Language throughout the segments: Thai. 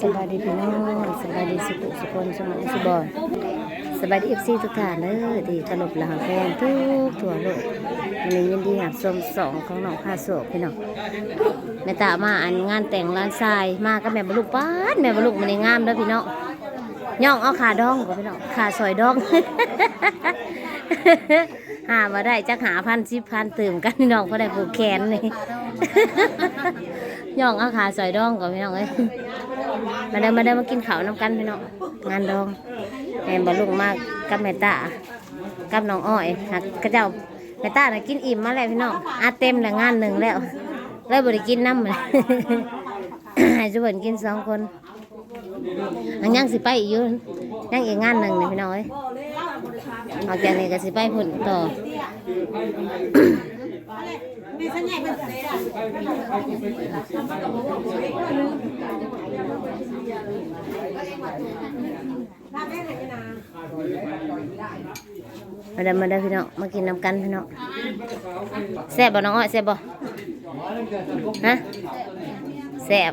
สบายดีพี่น้องสบายดีสุขสุขคนสมองสุบอนสบายดีเอฟซีทุกท่านเลยที่ตลบหลังแฟนทุกทั่วโลกวันนี้ยินดีหับชมสองของน้องพาโศกพี่น้องแม่ตามาอันงานแต่งร้านทรายมากับแม่บรรลุป้านแม่บรรลุมันในงามเด้อพี่น้องย่องเอาขาดองก่อนพี่น้องขาซอยดองหามาได้จักหาพันสิบพันตื่มกันพี่น้องเพราะได้ผูกแขนนี่ ย่องเอาขาซอยดองก่อนพี่น้องเอ้ยมาเดินมาเดินมากินข้าวน้ำกันพี่น้องงานดองแม่บอลุงมากกับแม่ตากับน้องอ้อยหักกระเจ้าแม่ตาน่ะกินอิ่มมาแล้วพี่น้องอาเต็มแล้วงานหนึ่งแล้วเลยบริกินน้ำเลยให้จุบนกินสองคนอันยังสิไปอีกอยู่ยังอีกงานหนึ่งนี่พี่น้องเอ้ยออกจากนี้ก็สิไปพุ่นต่อ มาเดินเสมาเดินพี่น้องมากินน้ำกันพี่น้องแซ่บบ่น้องอ้อยแซ่บบ่ฮะแซ่บ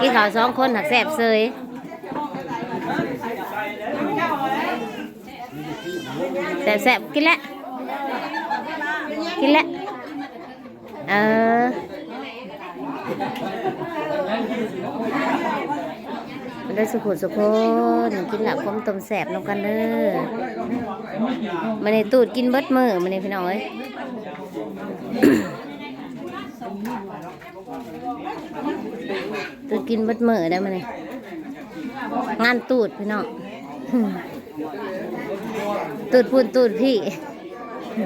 กินข้าวสองคนหักแซ่บเซยแซ่บแซ่บกินแล้ว กินแล้วเออมาได้สุขุสุขนกินหลับคมต้มแซ่บน้ำกันเด้อมันในตูดกินเบิดมือมันในพี่น้องเอ้ยตูดกินเบิดมือได้มันนี่งานตูดพี่น้องตูดพูนตูดพี่ ท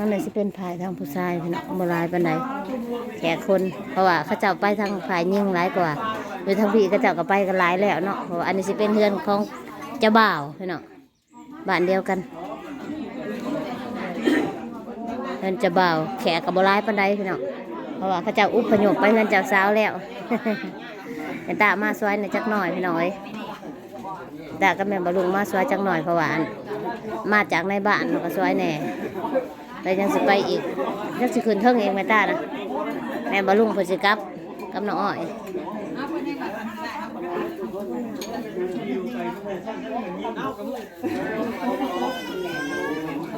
างไหนสิเป็นภายทางผู้ชายพี่น้องบหลายปันใดแขกคน เพราะว่าเขาเจ้าไปทางฝ่ายยิ่งหลายกว่าโดยทางพี่เขาเจ้าก็ไปกันหลายแล้วเนาะเพราะว่าอันนี้สิเป็นเฮือนของเจ้าบ่าวพี่น้องบ้านเดียวกัน เฮือนจ้าบ่าแขกกับบหลายปันใดพี่น้องเพราะว่าเขาเจ้าอุปยพไปเฮือนเจ้าสาวแล้วเห็นตามาซอยในอยจักหน่อยพี่น้อยตาก็แม่บลุงมาซอยจักหน่อยเพราะว่านมาจากในบ้านก็ซอยแน่แต่ยังสิไปอีกยังสิคืนเทิงเองแม่ตานะแม่บาลุงพนสิกับกับน้องอ้อย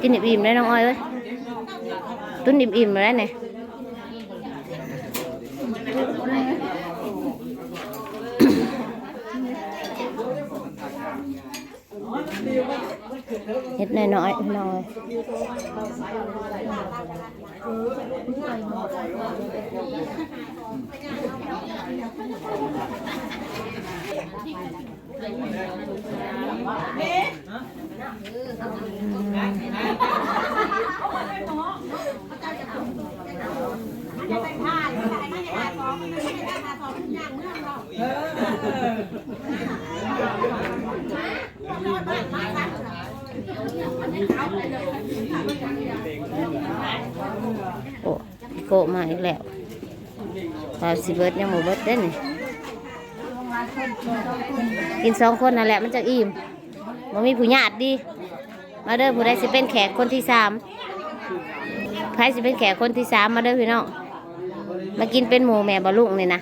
กินอิ่มได้น้องอ้อยเอ้ย ตุ้นอิ่มๆมาได้เนี่ยเฮ็ดน้อยๆน้อย โอ้โกมาอีกแล้วปลาสิเบิร์ดยังหมูเบิร์ดเด้นี่กินสองคนนั่นแหละมันจะอิ่มมันมีผู้ญาติดี มาเด้อผู้ใดสิเป็นแขกคนที่สามใครสิเป็นแขกคนที่สามมาเด้อพี่น้องมากินเป็นหมูแม่บะลุงนี่นะ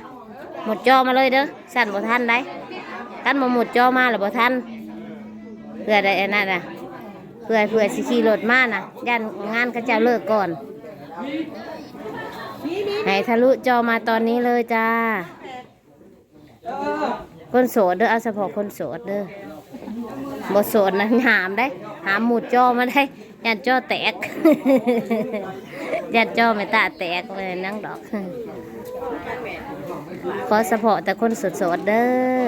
หมดจอมาเลยเด้อสั่นบ่ทันได้กันมาหมดจอมาหรือบ่ทัน เพื่อได้อันนั้นน่ะเพื่อเพื่อสิขี่รถมาน่ะย่านงานเขาเจ้าเลิกก่อน ให้ทะลุจอมาตอนนี้เลยจ้า คนโสดเด้อเอาเฉพาะคนโสดเด้อบ่โสดนะหามได้ หามหมุดจอมาได้ยันจอแตกยันจอไม่ตาแตกเลยนั่งดอก ขอเฉพาะแต่คนโสดๆเด้อ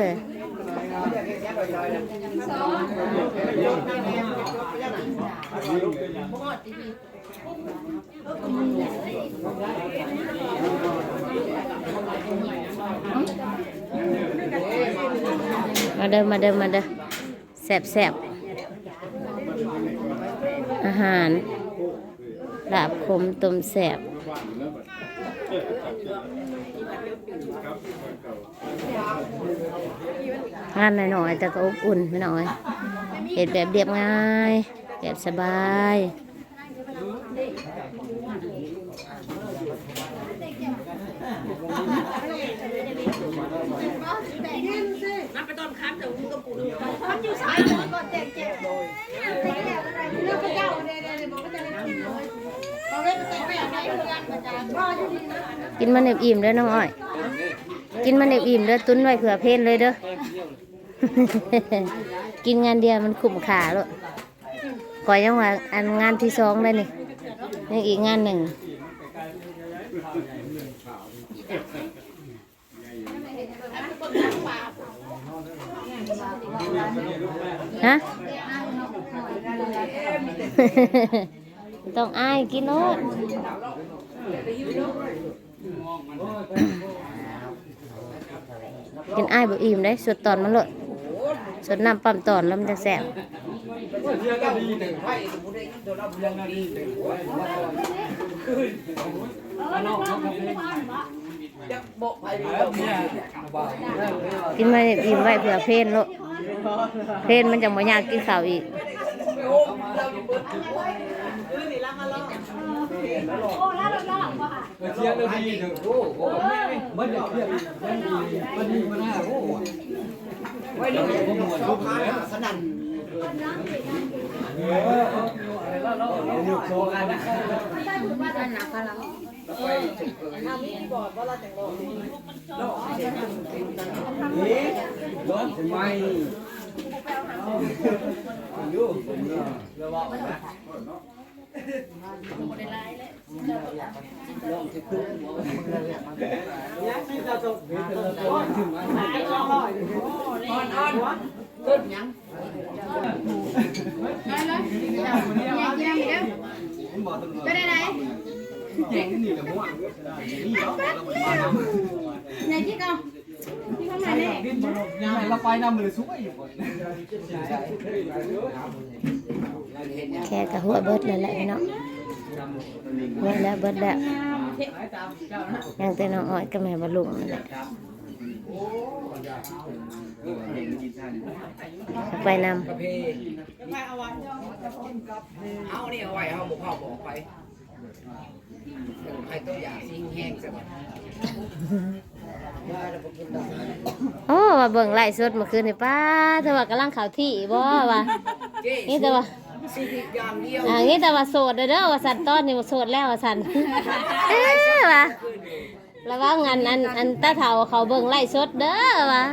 มาเดินมาเดินมาเดินแสบแสบอาหารลาบขมต้มแสบ งานหน่อยๆแต่ก็อบอุ่นไม่น้อยเห็ดแบบเรียบง่าย แบบสบายมันไปตอนค้ำแต่วุ้นกระปุกมันอยู่สายก่อนแจกเจก มันเนบอิ่มเด้อน้องอ้อย กินมันเนบอิ่มเด้อตุ้นไว้เผื่อเพนเลยเด้อ กินงานเดียวมันคุ้มค่าเลยก่อยยังว่าอันงานที่สองเลยนี่ยังอีกงานหนึ่งฮะต้องอายกินโน้ต กินอ้ายบ่อิ่มได้สุดตอนมันเลยสุดน้ำปั๊มตอนแล้วมันจะแสบกินมาอิ่มไว้เผื่อเพลนโลดเพลนมันจะบ่อยากกินข้าวอีก เที่ยงเลยดีถึงโอ้โหมันจะเที่ยงมันดีมันดีมันน่าโอ้โหไว้เดี๋ยวผมหมวนทุกแล้วสนั่นเออแล้วเราเลือกโชว์กันนะนี่ร้อนทำไมดูเรื่องว่าไปได้ไหนแย่งนี่แหละม่วงนี่เนาะไหนที่เก่าที่ข้างในนี่ ยังไงเราไปนำมือสู้อยู่ก่อน แค่กะหัวเบิดแล้วแหละพี่น้องเบิดแล้วเบิดแล้วยังแต่น้องอ้อยกับแม่บรรลุงนั่นแหละไปนำกระเพเอาเนี่ยเอาไว้เอาบุกเข้าบอกไปใครต้องอยากซิงแห้งสักวันโอ้ว่าเบิ่งไล่สดเมื่อคืนนี่ป้าเธอว่ากำลังข่าวที่บ่ว่าเจ๊นี่แต่ว่า ชีวิตยามเดียวอ่านี่แต่ว่าโสดเด้อเด้อว่าสันตอนนี่ว่าโสดแล้วว่าสันเอ้อว่าระวังอันอันอันตาเฒ่าเขาเบิ่งไล่สดเด้อว่า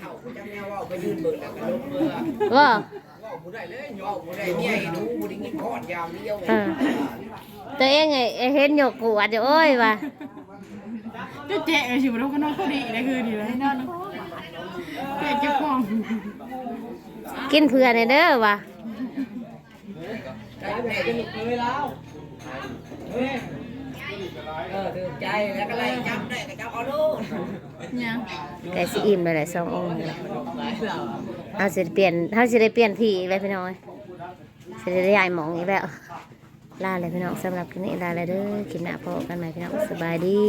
เถ่าคุณจำแนวว่าไปยืนเบิ่งแล้วก็ลงเรือว่าว่าผู้ใดเลยย่อผู้ใดเนี่ยดูผู้ใดงินพอดยามเดียวเออตัวเองไงเห็นหยกกูอาจจะโอ้ยว่าจะแจกไอ้ชิบลูกก็น้องเขาดีนะคือดีเลยนั่นแจกเจ้าของกินเพื่อนเด้อว่า ใจแม่ยังเคยแล้วเออถือใจแล้วก็ไล่จับได้ก็จับเอาลูกเนี่ยแต่สิอิ่มไปเลยสององค์เลยเอาสิได้เปลี่ยนเขาสิได้เปลี่ยนที่อีกแล้วพี่น้อยสิได้ย้ายหมองอีกแล้วลาเลยพี่น้องสำหรับคลิปนี้ลาเลยเด้อคลิปหน้าพบกันใหม่พี่น้องสบายดี